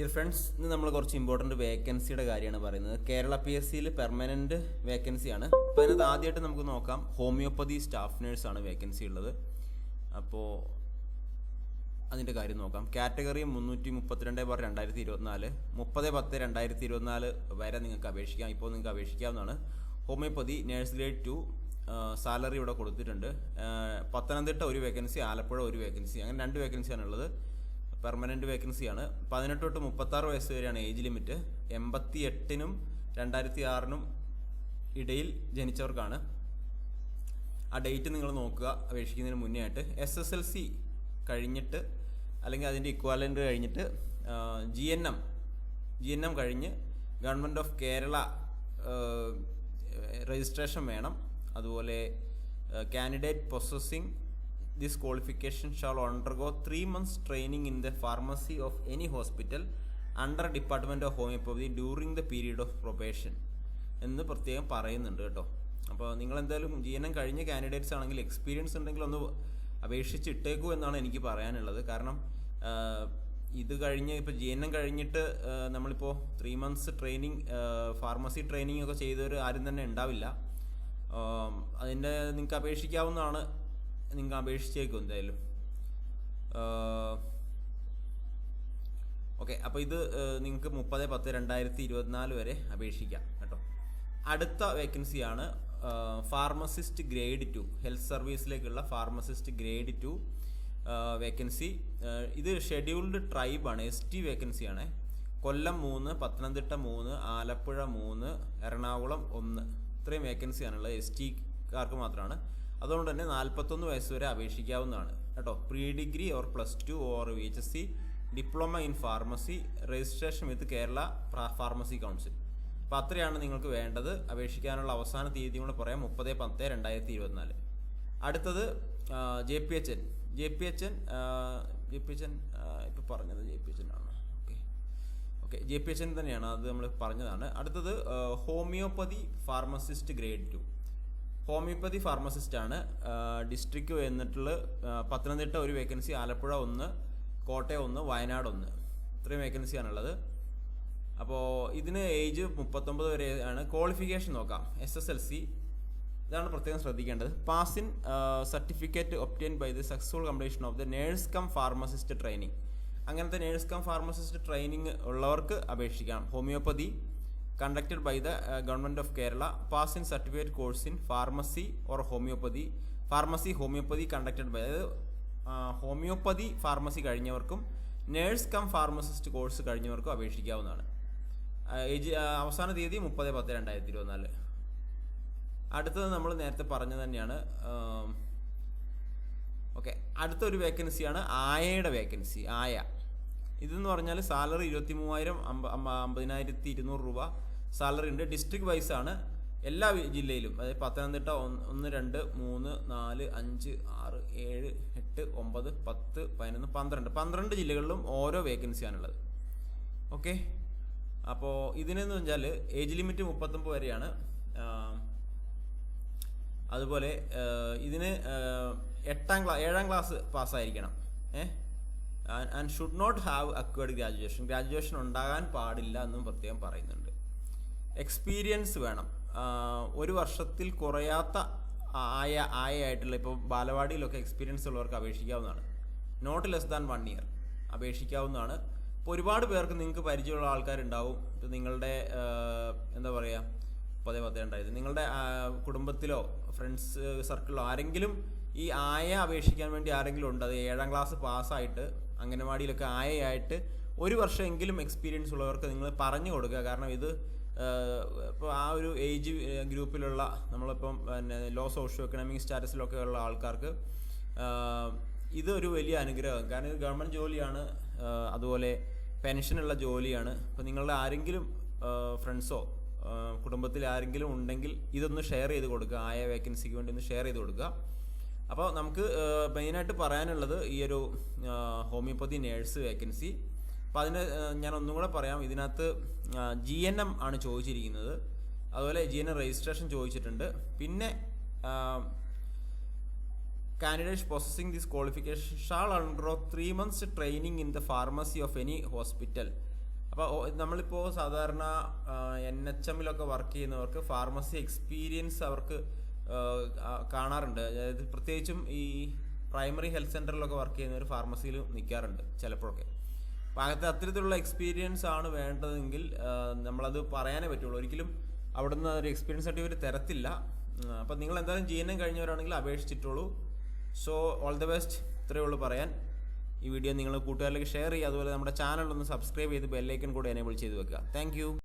Dear friends ഇന്ന് നമ്മൾ കുറച്ച് ഇമ്പോർട്ടന്റ് വേക്കൻസിയുടെ കാര്യമാണ് പറയുന്നത്. കേരള പി എസ് സിയിൽ പെർമനന്റ് വേക്കൻസിയാണ് അപ്പോൾ അതിനകത്ത് ആദ്യമായിട്ട് നമുക്ക് നോക്കാം. ഹോമിയോപ്പതി സ്റ്റാഫ് നേഴ്സാണ് വേക്കൻസി ഉള്ളത്. അപ്പോൾ അതിന്റെ കാര്യം നോക്കാം. കാറ്റഗറി മുന്നൂറ്റി മുപ്പത്തിരണ്ട് ബാർ രണ്ടായിരത്തി ഇരുപത്തിനാല് മുപ്പത് പത്ത് രണ്ടായിരത്തി ഇരുപത്തിനാല് വരെ നിങ്ങൾക്ക് അപേക്ഷിക്കാം. ഇപ്പോൾ നിങ്ങൾക്ക് അപേക്ഷിക്കാവുന്നതാണ്. Homeopathy nurse grade two salary ഇവിടെ കൊടുത്തിട്ടുണ്ട്. പത്തനംതിട്ട ഒരു വേക്കൻസി ആലപ്പുഴ ഒരു വേക്കൻസി അങ്ങനെ രണ്ട് വേക്കൻസിയാണ് ഉള്ളത്. പെർമനന്റ് വേക്കൻസിയാണ് പതിനെട്ട് തൊട്ട് മുപ്പത്താറ് വയസ്സ് വരെയാണ് ഏജ് ലിമിറ്റ് എൺപത്തി എട്ടിനും രണ്ടായിരത്തി ആറിനും ഇടയിൽ ജനിച്ചവർക്കാണ്. ആ ഡേറ്റ് നിങ്ങൾ നോക്കുക അപേക്ഷിക്കുന്നതിന് മുന്നേ ആയിട്ട്. എസ് എസ് എൽ സി കഴിഞ്ഞിട്ട് അല്ലെങ്കിൽ അതിന്റെ ഇക്വാലന്റ് കഴിഞ്ഞിട്ട് G N M G N M കഴിഞ്ഞ് ഗവൺമെന്റ് ഓഫ് കേരള രജിസ്ട്രേഷൻ വേണം. അതുപോലെ candidate possessing this qualification shall undergo three months training in the pharmacy of any hospital under department of homoeopathy during the period of probation എന്ന് പ്രത്യേകം പറയുന്നുണ്ട് കേട്ടോ. അപ്പോൾ നിങ്ങൾ എന്തായാലും ജി എൻ എം കഴിഞ്ഞ കാൻഡിഡേറ്റ്സ് ആണെങ്കിൽ എക്സ്പീരിയൻസ് ഉണ്ടെങ്കിൽ ഒന്ന് അപേക്ഷിച്ചിട്ടേക്കൂ എന്നാണ് എനിക്ക് പറയാനുള്ളത്. കാരണം ഇത് കഴിഞ്ഞ് ഇപ്പോൾ ജി എൻ എം കഴിഞ്ഞിട്ട് നമ്മളിപ്പോൾ three months training pharmacy training ഒക്കെ ചെയ്തവർ ആരും തന്നെ ഉണ്ടാവില്ല. അതിന്റെ നിങ്ങൾക്ക് അപേക്ഷിക്കാവുന്നതാണ് നിങ്ങൾ അപേക്ഷിച്ചേക്കും എന്തായാലും. ഓക്കെ അപ്പോൾ ഇത് നിങ്ങൾക്ക് മുപ്പത് പത്ത് രണ്ടായിരത്തി ഇരുപത്തിനാല് വരെ അപേക്ഷിക്കാം കേട്ടോ. അടുത്ത വേക്കൻസിയാണ് ഫാർമസിസ്റ്റ് ഗ്രേഡ് ടു ഹെൽത്ത് സർവീസിലേക്കുള്ള ഫാർമസിസ്റ്റ് ഗ്രേഡ് ടു വേക്കൻസി ഇത് ഷെഡ്യൂൾഡ് ട്രൈബാണ് എസ് ടി വേക്കൻസിയാണ് കൊല്ലം മൂന്ന് പത്തനംതിട്ട മൂന്ന് ആലപ്പുഴ മൂന്ന് എറണാകുളം ഒന്ന്. ഇത്രയും വേക്കൻസിയാണുള്ളത് എസ് ടിക്കാർക്ക് മാത്രമാണ്. അതുകൊണ്ട് തന്നെ നാൽപ്പത്തൊന്ന് വയസ്സ് വരെ അപേക്ഷിക്കാവുന്നതാണ്. കേട്ടോ? Pre degree or plus two or V H S C diploma in pharmacy registration with Kerala pharmacy council അപ്പോൾ അത്രയാണ് നിങ്ങൾക്ക് വേണ്ടത്. അപേക്ഷിക്കാനുള്ള അവസാന തീയതി കൂടെ പറയാം. മുപ്പത് പത്ത് രണ്ടായിരത്തി ഇരുപത്തിനാല്. അടുത്തത് J P H N. J P H N J P H N ഇപ്പോൾ പറഞ്ഞത് ജെ പി എച്ച് എൻ ആണ്? Okay. Okay J P H N തന്നെയാണ്. അത് നമ്മൾ പറഞ്ഞതാണ്. അടുത്തത് homeopathy pharmacist grade two. Homeopathy pharmacist ആണ്. ഡിസ്ട്രിക്ട് വന്നിട്ടുള്ള പത്തനംതിട്ട ഒരു വേക്കൻസി ആലപ്പുഴ ഒന്ന് കോട്ടയം ഒന്ന് വയനാട് ഒന്ന്. ഇത്രയും വേക്കൻസിയാണുള്ളത് അപ്പോൾ ഇതിന് ഏജ് മുപ്പത്തൊമ്പത് വരെ ആണ്. ക്വാളിഫിക്കേഷൻ നോക്കാം. എസ് എസ് എൽ സി ഇതാണ് പ്രത്യേകം ശ്രദ്ധിക്കേണ്ടത്. Pass in certificate obtained by the successful completion of the nurse cum pharmacist training അങ്ങനത്തെ നേഴ്സ് കം ഫാർമസിസ്റ്റ് ട്രെയിനിങ് ഉള്ളവർക്ക് അപേക്ഷിക്കാം. Homoeopathy conducted by the government of Kerala pass in certificate course in pharmacy or homoeopathy pharmacy homoeopathy conducted by അതായത് homeopathy pharmacy കഴിഞ്ഞവർക്കും nurse cum pharmacist course കഴിഞ്ഞവർക്കും അപേക്ഷിക്കാവുന്നതാണ്. Age അവസാന തീയതി മുപ്പത് പത്ത് രണ്ടായിരത്തി ഇരുപത്തിനാല് അടുത്തത് നമ്മൾ നേരത്തെ പറഞ്ഞു തന്നെയാണ് ഓക്കെ അടുത്തൊരു വേക്കൻസിയാണ് ആയയുടെ വേക്കൻസി ആയ. ഇതെന്ന് പറഞ്ഞാൽ സാലറി ഇരുപത്തി മൂവായിരം അമ്പ അമ്പ- അമ്പതിനായിരത്തി ഇരുന്നൂറ് രൂപ സാലറി ഉണ്ട് ഡിസ്ട്രിക്ട് വൈസ് ആണ് എല്ലാ ജില്ലയിലും. അതായത് പത്തനംതിട്ട ഒന്ന് രണ്ട് മൂന്ന് നാല് അഞ്ച് ആറ് ഏഴ് എട്ട് ഒമ്പത് പത്ത് പതിനൊന്ന് പന്ത്രണ്ട്. പന്ത്രണ്ട് ജില്ലകളിലും ഓരോ വേക്കൻസിയാണുള്ളത് ഓക്കെ അപ്പോൾ ഇതിനെന്ന് വെച്ചാൽ ഏജ് ലിമിറ്റ് മുപ്പത്തൊമ്പത് വരെയാണ്. അതുപോലെ ഇതിന് എട്ടാം ക്ലാസ് ഏഴാം ക്ലാസ് പാസ്സായിരിക്കണം. ഏ? And should not have acquired graduation graduation ഉണ്ടാകാൻ പാടില്ല എന്നും പ്രത്യേകം പറയുന്നുണ്ട്. എക്സ്പീരിയൻസ് വേണം. ഒരു വർഷത്തിൽ കുറയാത്ത ആയ ആയായിട്ടുള്ള ഇപ്പോൾ ബാലവാടിയിലൊക്കെ എക്സ്പീരിയൻസ് ഉള്ളവർക്ക് അപേക്ഷിക്കാവുന്നതാണ്. Not less than one year അപേക്ഷിക്കാവുന്നതാണ്. ഇപ്പോൾ ഒരുപാട് പേർക്ക് നിങ്ങൾക്ക് പരിചയമുള്ള ആൾക്കാരുണ്ടാവും. ഇപ്പോൾ നിങ്ങളുടെ എന്താ പറയുക പതേ പത്തേ ഉണ്ടായത്. നിങ്ങളുടെ കുടുംബത്തിലോ ഫ്രണ്ട്സ് സർക്കിളിലോ ആരെങ്കിലും ഈ ആയ അപേക്ഷിക്കാൻ വേണ്ടി ആരെങ്കിലും ഉണ്ട്? അത് ഏഴാം ക്ലാസ് പാസ്സായിട്ട് അംഗനവാടിയിലൊക്കെ ആയയായിട്ട് ഒരു വർഷമെങ്കിലും എക്സ്പീരിയൻസ് ഉള്ളവർക്ക് നിങ്ങൾ പറഞ്ഞു കൊടുക്കുക. കാരണം ഇത് ഇപ്പോൾ ആ ഒരു ഏജ് ഗ്രൂപ്പിലുള്ള നമ്മളിപ്പം പിന്നെ ലോ സോഷ്യോ എക്കണോമിക് സ്റ്റാറ്റസിലൊക്കെ ഉള്ള ആൾക്കാർക്ക് ഇതൊരു വലിയ അനുഗ്രഹം. കാരണം ഇത് ഗവൺമെന്റ് ജോലിയാണ് അതുപോലെ പെൻഷനുള്ള ജോലിയാണ്. അപ്പോൾ നിങ്ങളുടെ ആരെങ്കിലും ഫ്രണ്ട്സോ കുടുംബത്തിൽ ആരെങ്കിലും ഉണ്ടെങ്കിൽ ഇതൊന്ന് ഷെയർ ചെയ്ത് കൊടുക്കുക. ആയ വേക്കൻസിക്ക് വേണ്ടി ഒന്ന് ഷെയർ ചെയ്ത് കൊടുക്കുക. അപ്പോൾ നമുക്ക് മെയിനായിട്ട് പറയാനുള്ളത് ഈ ഒരു ഹോമിയോപ്പതി നേഴ്സ് വേക്കൻസി അപ്പോൾ അതിന് ഞാൻ ഒന്നും കൂടെ പറയാം. ഇതിനകത്ത് ജി എൻ എം ആണ് ചോദിച്ചിരിക്കുന്നത്. അതുപോലെ ജി എൻ എം രജിസ്ട്രേഷൻ ചോദിച്ചിട്ടുണ്ട്. പിന്നെ candidates processing this qualification shall undergo three months training in the pharmacy of any hospital അപ്പോൾ നമ്മളിപ്പോൾ സാധാരണ എൻ എച്ച് എമ്മിലൊക്കെ വർക്ക് ചെയ്യുന്നവർക്ക് ഫാർമസി എക്സ്പീരിയൻസ് അവർക്ക് കാണാറുണ്ട്. അതായത് പ്രത്യേകിച്ചും ഈ പ്രൈമറി ഹെൽത്ത് സെന്ററിലൊക്കെ വർക്ക് ചെയ്യുന്നവർ ഫാർമസിയിൽ നിൽക്കാറുണ്ട് ചിലപ്പോഴൊക്കെ. അപ്പോൾ അങ്ങനത്തെ അത്തരത്തിലുള്ള എക്സ്പീരിയൻസ് ആണ് വേണ്ടതെങ്കിൽ നമ്മളത് പറയാനേ പറ്റുള്ളൂ. ഒരിക്കലും അവിടുന്ന് ഒരു എക്സ്പീരിയൻസ് സർട്ടിഫിക്കറ്റ് തരത്തില്ല. അപ്പം നിങ്ങൾ എന്തായാലും ജി എൻ എം കഴിഞ്ഞവരാണെങ്കിൽ അപേക്ഷിച്ചിട്ടുള്ളൂ സോ ഓൾ ദ ബെസ്റ്റ് ഇത്രയേ ഉള്ളൂ പറയാൻ. ഈ വീഡിയോ നിങ്ങൾ കൂട്ടുകാരിലേക്ക് ഷെയർ ചെയ്യുക. അതുപോലെ നമ്മുടെ ചാനൽ ഒന്ന് സബ്സ്ക്രൈബ് ചെയ്ത് ബെല്ലൈക്കൺ കൂടെ എനേബിൾ ചെയ്ത് വെക്കുക. താങ്ക്